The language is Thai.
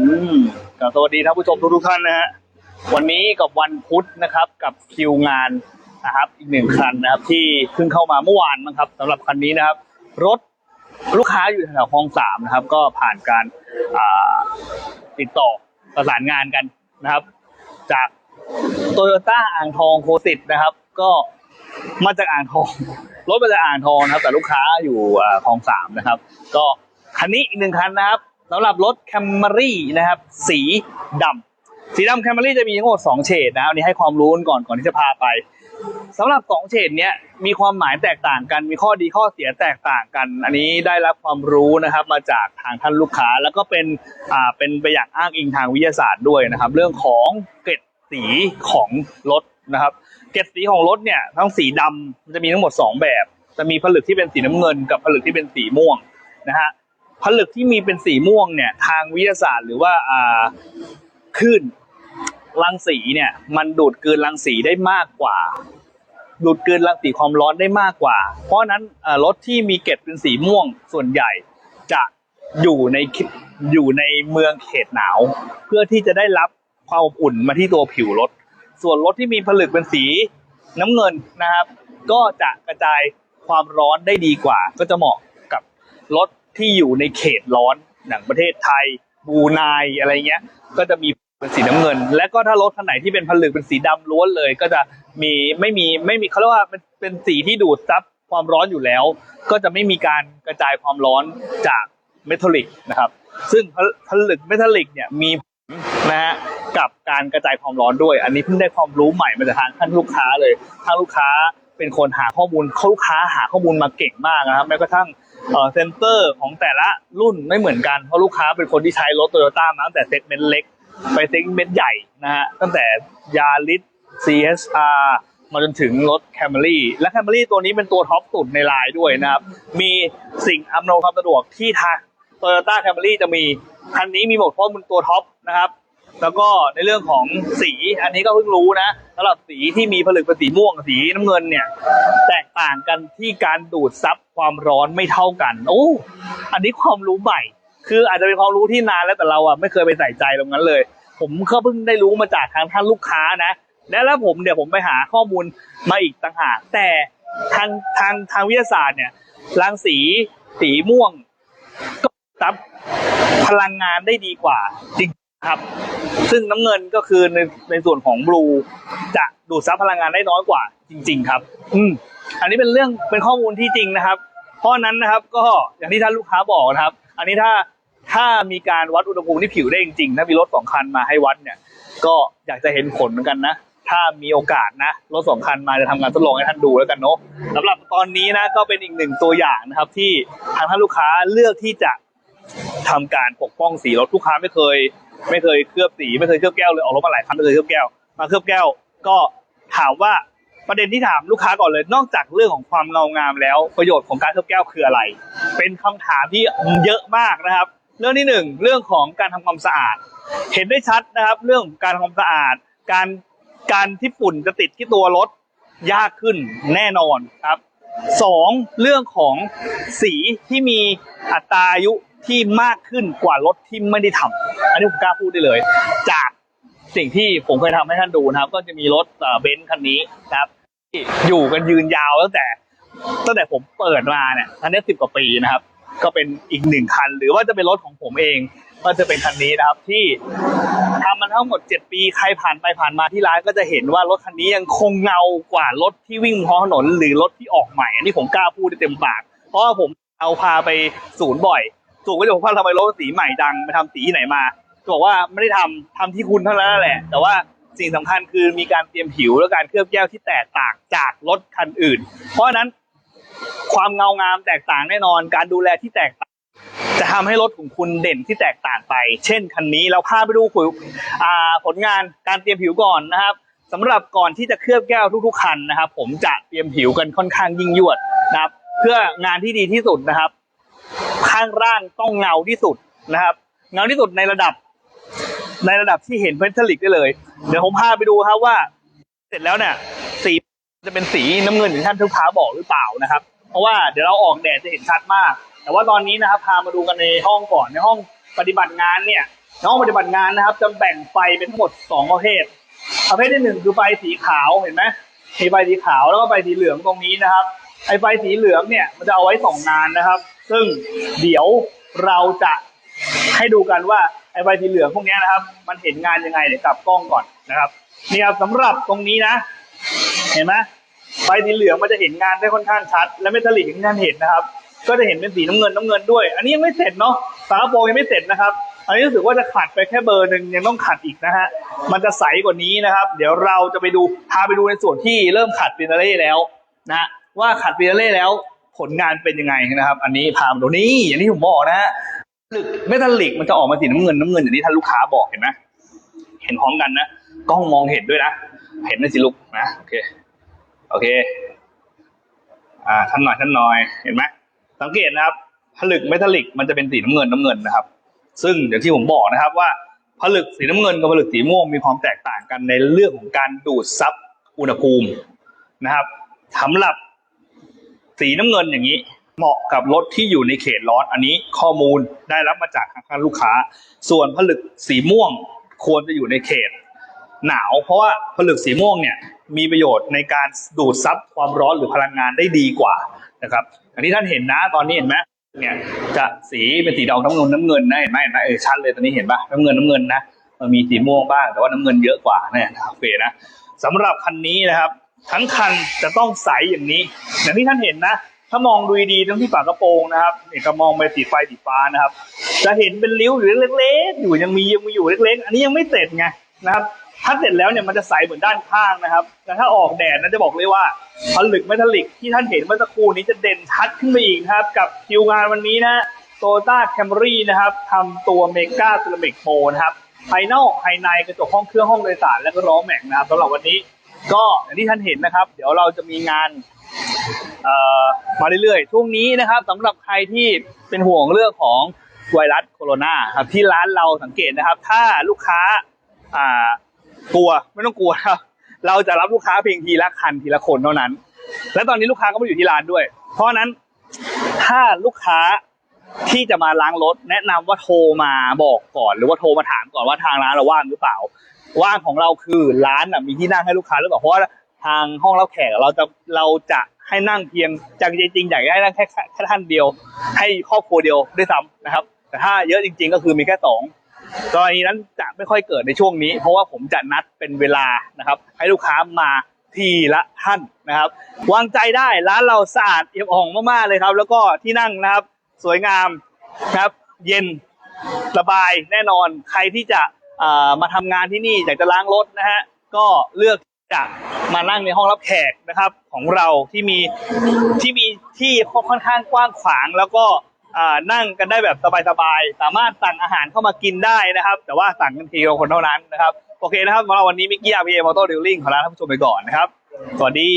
อืมก็สวัสดีท่านผู้ชมทุกๆท่านนะฮะวันนี้กับวันพุธนะครับ กับคิวงานนะครับอีกหนึ่งคันนะครับ ที่เพิ่งเข้ามาเมื่อวานนะครับสำหรับคันนี้นะครับ รถลูกค้าอยู่แถวคลองสามนะครับ ก็ผ่านการอ่าติดต่อประสานงานกันนะครับ จากโตโยต้าอ่างทองโคสิตนะครับ ก็มาจากอ่างทองรถมาจากอ่างทองนะครับ แต่ลูกค้าอยู่อ่าคลองสามนะครับ ก็คันนี้อีกหนึ่งคันนะครับ สำหรับรถแคมรี่นะครับ สีดำสีดำแคมรี่จะมีทั้งหมดสองเฉดนะครับอันนี้ให้ความรู้กันก่อนก่อนที่จะพาไปสำหรับสองเฉดเนี้ยมีความหมายแตกต่างกัน มีข้อดีข้อเสียแตกต่างกัน อันนี้ได้รับความรู้นะครับมาจากทางท่านลูกค้า แล้วก็เป็นอ่าเป็นไปอย่างอ้างอิงทางวิทยาศาสตร์ด้วยนะครับ เรื่องของเกล็ดสีของรถนะครับ เกล็ดสีของรถเนี่ยทั้งสีดำมันจะมีทั้งหมดสองแบบ จะมีผลึกที่เป็นสีน้ำเงิน กับผลึกที่เป็นสีม่วงนะฮะ ผลึกที่มีเป็นสีม่วงเนี่ย ทางวิทยาศาสตร์หรือว่าอ่าคลื่นรังสีเนี่ย มันดูดกลืนรังสีได้มากกว่า ดูดกลืนรังสีความร้อนได้มากกว่า เพราะนั้นรถที่มีเกล็ดเป็นสีม่วงส่วนใหญ่จะอยู่ในอยู่ในเมืองเขตหนาว เพื่อที่จะได้รับความอบอุ่นมาที่ตัวผิวรถ ส่วนรถที่มีผลึกเป็นสีน้ำเงินนะครับ ก็จะกระจายความร้อนได้ดีกว่า ก็จะเหมาะกับรถ ที่อยู่ในเขตร้อนอย่างประเทศไทยบรูไนอะไรเงี้ย ก็จะมีเป็นสีน้ำเงิน และก็ถ้ารถคันไหนที่เป็นผลึกเป็นสีดำล้วนเลย ก็จะมีไม่มีไม่มีเขาเรียกว่าเป็นเป็นสีที่ดูดซับความร้อนอยู่แล้ว ก็จะไม่มีการกระจายความร้อนจากเมทัลลิกนะครับ ซึ่งผลึกเมทัลลิกเนี่ยมีนะฮะกับการกระจายความร้อนด้วย อันนี้เพิ่งได้ความรู้ใหม่มาจากทางท่านลูกค้าเลยทางลูกค้าเป็นคนหาข้อมูลเขาลูกค้าหาข้อมูลมาเก่งมากนะครับแม้กระทั่ง เซนเซอร์ของแต่ละรุ่นไม่เหมือนกันเพราะลูกค้าเป็นคนที่ใช้รถโตโยต้ามาตั้งแต่เซกเมนต์เล็ก ไปเซกเมนต์ใหญ่นะฮะตั้งแต่ยาริส CSR มาจนถึงรถ Camry และ Camry ตัวนี้เป็นตัวท็อปสุดในไลน์ด้วยนะครับ มีสิ่งอำนวยความสะดวกที่ทาง Toyota Camry จะมี คันนี้มีหมดข้อมูลตัวท็อปนะครับ แล้วก็ในเรื่องของสีอันนี้ก็เพิ่งรู้นะสำหรับสีที่มีผลึกเป็นสีม่วงกับสีน้ำเงินเนี่ย แตกต่างกันที่การดูดซับความร้อนไม่เท่ากัน โอ้อันนี้ความรู้ใหม่ คืออาจจะเป็นความรู้ที่นานแล้วแต่เราอะไม่เคยไปใส่ใจตรงนั้นเลย ผมก็เพิ่งได้รู้มาจากทางท่านลูกค้านะ และแล้วผมเดี๋ยวผมไปหาข้อมูลมาอีกต่างหากแต่ทางทางทางวิทยาศาสตร์เนี่ยรังสีสีม่วง ก็ซับพลังงานได้ดีกว่าจริง ครับ ซึ่งน้ำเงินก็คือในในส่วนของบลูจะดูดซับพลังงานได้น้อยกว่า จริง ๆ ครับ อืม อันนี้เป็นเรื่องเป็นข้อมูลที่จริงนะครับ เพราะฉะนั้นนะครับ ก็อย่างที่ท่านลูกค้าบอกนะครับ อันนี้ถ้าถ้ามีการวัดอุณหภูมิที่ผิวได้จริงๆถ้ามีรถสองคันมาให้วัดเนี่ย ก็อยากจะเห็นผลเหมือนกันนะถ้ามีโอกาสนะรถสองคันมาจะทำการทดลองให้ท่านดูแล้วกันเนาะสำหรับตอนนี้นะก็เป็นอีกหนึ่งตัวอย่างนะครับ ที่ทางท่านลูกค้าเลือกที่จะทำการปกป้องสีรถลูกค้าไม่เคย ไม่เคยเคลือบสีไม่เคยเคลือบแก้วเลยออกรถมาหลายคันไม่เคยเคลือบแก้ว มาเคลือบแก้ว ก็ถามว่าประเด็นที่ถามลูกค้าก่อนเลย นอกจากเรื่องของความเงางามแล้ว ประโยชน์ของการเคลือบแก้วคืออะไร เป็นคำถามที่เยอะมากนะครับ เรื่องที่หนึ่งเรื่องของการทำความสะอาด เห็นได้ชัดนะครับ เรื่องการทำความสะอาด การการที่ฝุ่นจะติดที่ตัวรถยากขึ้นแน่นอนครับ สองเรื่องของสีที่มีอัตราอายุที่มากขึ้นกว่ารถที่ไม่ได้ทำอันนี้ผมกล้าพูดได้เลย จากสิ่งที่ผมเคยทำให้ท่านดูนะครับ ก็จะมีรถเบนซ์คันนี้นะครับที่อยู่กันยืนยาวตั้งแต่ ตั้งแต่ผมเปิดมาเนี่ยทันนี้สิบกว่าปีนะครับ ก็เป็นอีกหนึ่งคัน หรือว่าจะเป็นรถของผมเอง ก็จะเป็นคันนี้นะครับที่ทำมันทั้งหมดเจ็ดปีใครผ่านไปผ่านมาที่ร้านก็จะเห็นว่ารถคันนี้ยังคงเงากว่ารถที่วิ่งบนท้องถนน หรือรถที่ออกใหม่ อันนี้ผมกล้าพูดได้เต็มปาก เพราะว่าผมเอาพาไปศูนย์บ่อยศูนย์ก็จะบอกว่าทำไมรถสีใหม่ดังไปทำสีที่ไหนมาจะบอกว่าไม่ได้ทำทำที่คุณเท่านั้นแหละ แต่ว่าสิ่งสำคัญคือมีการเตรียมผิวและการเคลือบแก้วที่แตกต่างจากรถคันอื่น เพราะฉะนั้น ความเงางามแตกต่างแน่นอน การดูแลที่แตกต่าง จะทำให้รถของคุณเด่นที่แตกต่างไป เช่นคันนี้เราพาไปดูผลอ่าผลงานการเตรียมผิวก่อนนะครับสำหรับก่อนที่จะเคลือบแก้วทุกๆคันนะครับ ผมจะเตรียมผิวกันค่อนข้างยิ่งยวดนะครับ เพื่องานที่ดีที่สุดนะครับ ข้างล่างต้องเงาที่สุดนะครับ เงาที่สุดในระดับ ในระดับที่เห็นเพนทลิกได้เลย เดี๋ยวผมพาไปดูครับว่า เสร็จแล้วเนี่ยสี จะเป็นสีน้ำเงินอย่างท่านลูกค้าบอกหรือเปล่านะครับ เพราะว่าเดี๋ยวเราออกแดดจะเห็นชัดมาก แต่ว่าตอนนี้นะครับพามาดูกันในห้องก่อนในห้องปฏิบัติงานเนี่ยน้องปฏิบัติงานนะครับ จะแบ่งไฟเป็นทั้งหมดสองประเภทประเภทที่หนึ่งคือไฟสีขาวเห็นไหมมีไฟสีขาวแล้วก็ไฟสีเหลืองตรงนี้นะครับไอไฟสีเหลืองเนี่ยมันจะเอาไว้ส่องงานนะครับ ซึ่งเดี๋ยวเราจะให้ดูกันว่าไอไฟสีเหลืองพวกนี้นะครับ มันเห็นงานยังไงเดี๋ยวกลับกล้องก่อนนะครับนี่ครับสำหรับตรงนี้นะ เห็นไหมไฟสีเหลืองมันจะเห็นงานได้ค่อนข้างชัด และเมทัลลิกที่ท่านเห็นนะครับ ก็จะเห็นเป็นสีน้ำเงินน้ำเงินด้วย อันนี้ยังไม่เสร็จเนาะฝากระโปรงยังไม่เสร็จนะครับ อันนี้รู้สึกว่าจะขัดไปแค่เบอร์หนึ่งยังต้องขัดอีกนะฮะ มันจะใสกว่านี้นะครับ เดี๋ยวเราจะไปดูพาไปดูในส่วนที่เริ่มขัดฟินาเล่แล้วนะว่าขัดฟินาเล่แล้วผลงานเป็นยังไงนะครับ อันนี้พามาดูนี่อย่างที่ผมบอกนะฮะลึกเมทัลลิกมันจะออกมาสีน้ำเงินน้ำเงินอย่างที่ท่านลูกค้าบอกเห็นไหมเห็นพร้อมกันนะกล้องมองเห็นด้วยนะ เห็นไหมสิลูกนะโอเคโอเค อ่าท่านหน่อยท่านหน่อยเห็นไหมสังเกตนะครับผลึกเมทัลลิกมันจะเป็นสีน้ำเงินน้ำเงินนะครับ ซึ่งอย่างที่ผมบอกนะครับว่าผลึกสีน้ำเงินกับผลึกสีม่วงมีความแตกต่างกันในเรื่องของการดูดซับอุณหภูมินะครับสำหรับสีน้ำเงินอย่างนี้เหมาะกับรถที่อยู่ในเขตร้อนอันนี้ข้อมูลได้รับมาจากทางท่าลูกค้า ส่วนผลึกสีม่วงควรจะอยู่ในเขต หนาว เพราะว่าผลึกสีม่วงเนี่ยมีประโยชน์ในการดูดซับความร้อนหรือพลังงานได้ดีกว่านะครับอันนี้ท่านเห็นนะตอนนี้เห็นไหมเนี่ยจะสีเป็นสีดอกน้ำเงินน้ำเงินนะเห็นไหมเห็นไหมเออชัดเลยตอนนี้เห็นปะน้ำเงินน้ำเงินนะมันมีสีม่วงบ้างแต่ว่าน้ำเงินเยอะกว่าเนี่ยโอเคนะสำหรับคันนี้นะครับ ทั้งคันจะต้องใสอย่างนี้ อย่างที่ท่านเห็นนะ ถ้ามองดูดีๆทั้งที่ฝากระโปรงนะครับเนี่ยก็มองไปสีไฟสีฟ้านะครับ จะเห็นเป็นริ้วอยู่เล็กๆ อยู่ยังมียังมีอยู่เล็กๆ อันนี้ยังไม่เสร็จไงนะครับ ถ้าเสร็จแล้วเนี่ยมันจะใสเหมือนด้านข้างนะครับแต่ถ้าออกแดดนะจะบอกเลยว่าผลึกเมทัลลิกที่ท่านเห็นเมื่อสักครู่นี้จะเด่นชัดขึ้นไปอีกนะครับ กับคิวงานวันนี้นะโตต้าแคมรี่นะครับทำตัวเมกาเซรามิกโ o นะครับภายนอกภายในกระจกห้องเครื่องห้องโดยสารและก็ล้อแม็กนะครับสำหรับวันนี้ก็อย่างที่ท่านเห็นนะครับ เดี๋ยวเราจะมีงานมาเรื่อยๆ ช่วงนี้นะครับสำหรับใครที่เป็นห่วงเรื่องของไวรัสโคโรนาครับที่ร้านเราสังเกตนะครับ ถ้าลูกค้า กลัวไม่ต้องกลัวครับเราจะรับลูกค้าเพียงทีละคันทีละคนเท่านั้น และตอนนี้ลูกค้าก็มาอยู่ที่ร้านด้วย เพราะนั้นถ้าลูกค้าที่จะมาล้างรถ แนะนำว่าโทรมาบอกก่อน หรือว่าโทรมาถามก่อนว่าทางร้านเราว่างหรือเปล่า ว่างของเราคือร้านมีที่นั่งให้ลูกค้าหรือเปล่าเพราะว่าทางห้องรับแขกเราจะเราจะให้นั่งเพียงจากจริงๆอยากให้นั่งแค่แค่แค่ท่านเดียว ให้ครอบครัวเดียวด้วยซ้ำนะครับ แต่ถ้าเยอะจริง ๆ ก็คือมีแค่สอง กรณีนั้นจะไม่ค่อยเกิดในช่วงนี้ เพราะว่าผมจะนัดเป็นเวลานะครับ ให้ลูกค้ามาทีละท่านนะครับ วางใจได้ร้านเราสะอาดเอี่ยมอ่องมากๆเลยครับ แล้วก็ที่นั่งนะครับสวยงามครับ เย็นสบายแน่นอนใครที่จะอ่ามาทำงานที่นี่อยากจะล้างรถนะฮะก็เลือกจะมานั่งในห้องรับแขกนะครับของเราที่มีที่มีที่ค่อนข้างกว้างขวางแล้วก็ นั่งกันได้แบบสบายๆ สามารถสั่งอาหารเข้ามากินได้นะครับ แต่ว่าสั่งกันทีละคนเท่านั้นนะครับ โอเคนะครับสำหรับวันนี้มิกกี้อาร์พีเอมอเตอร์ดิลลิ่งขอลาท่านผู้ชมไปก่อนนะครับ สวัสดี